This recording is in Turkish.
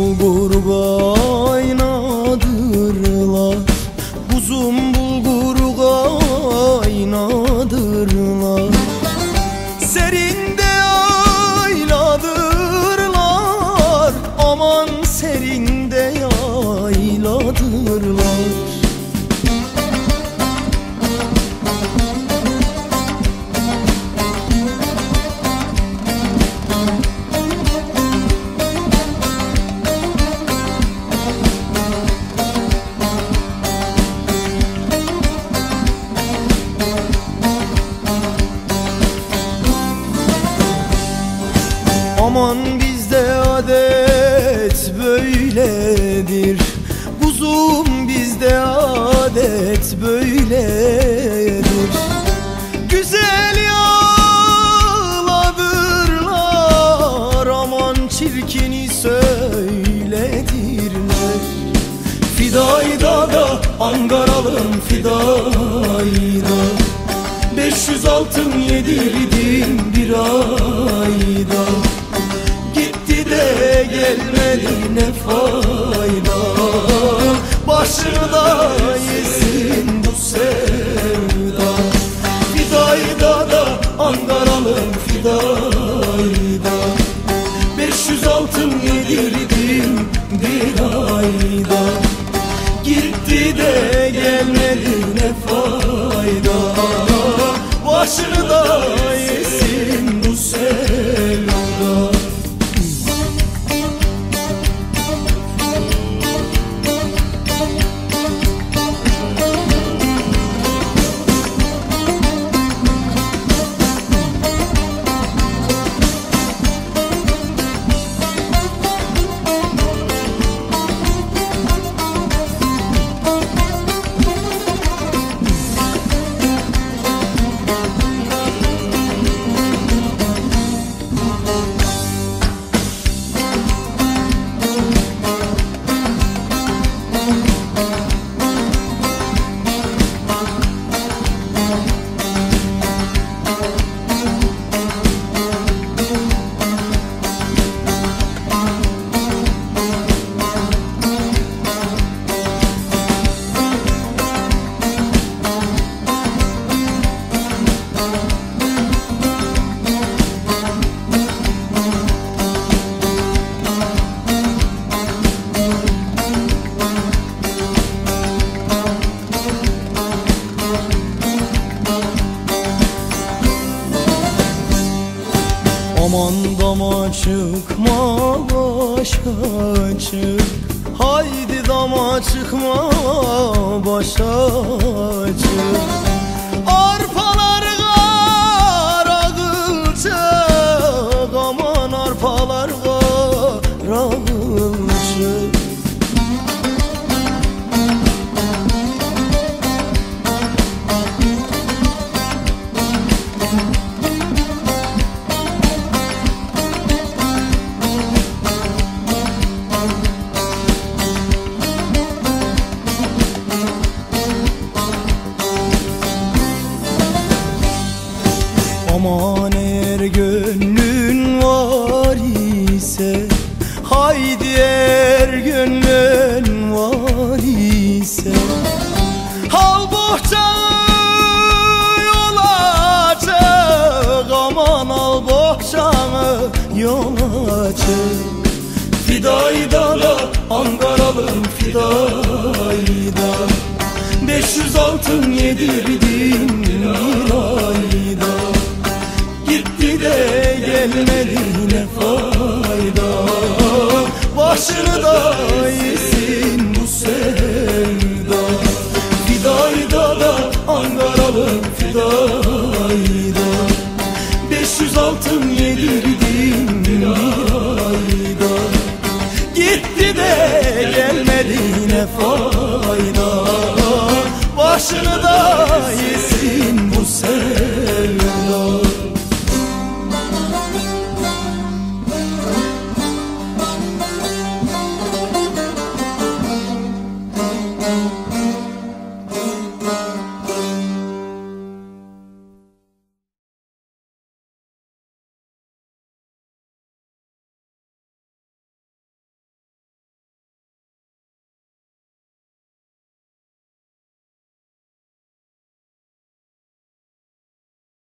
bulgur kaynadırlar. Kuzum bulgur kaynadırlar. Kuzum bizde adet böyledir. Güzel yağladırlar Aman çirkini söyledirler. Fidayda da Ankaralım fidayda. 500 altın yedirdim bir ayda. Gitti de gelmedi ne fayda Fidayda da Ankaralım fidayda 500 altın yedirdim bir Gitti de gelmedi ne fayda? Başını da çıkma başa çık Haydi dama çıkma başa çık Arpalar yol açık Fidayda da Ankaralım fidayda 500 altın yedirdim bir ayda Gitti de gelmedi ne fayda Başını da yesin bu sevda